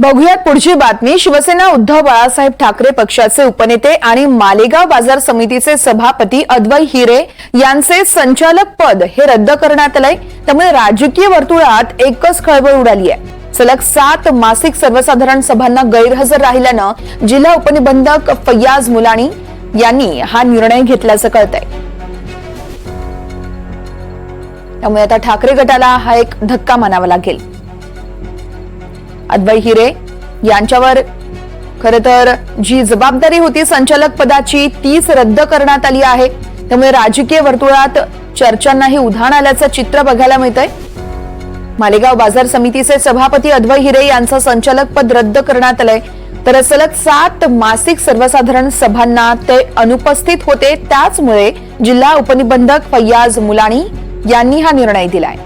बघूयात पुढची बातमी. शिवसेना उद्धव बाळासाहेब ठाकरे पक्षाचे उपनेते आणि मालेगाव बाजार समितीचे सभापती अद्वय हिरे यांचे संचालक पद हे रद्द करण्यात आलंय. त्यामुळे राजकीय वर्तुळात एकच खळबळ उडाली आहे. सलग सात मासिक सर्वसाधारण सभांना गैरहजर राहिल्यानं जिल्हा उपनिबंधक फैयाज मुलाणी यांनी हा निर्णय घेतल्याचं कळतंय. त्यामुळे आता ठाकरे गटाला हा एक धक्का मानावा लागेल. अद्वै हिरे यांच्यावर. खर तर जी जबाबदारी होती संचालक पदाची तीच रद्द करण्यात आली आहे. त्यामुळे राजकीय वर्तुळात चर्चांनाही उधाण आल्याचं चित्र बघायला मिळतंय. मालेगाव बाजार समितीचे सभापती अद्वै हिरे यांचं संचालक पद रद्द करण्यात आलंय. तर सलग सात मासिक सर्वसाधारण सभांना ते अनुपस्थित होते. त्याचमुळे जिल्हा उपनिबंधक फैयाज मुलाणी यांनी हा निर्णय दिलाय.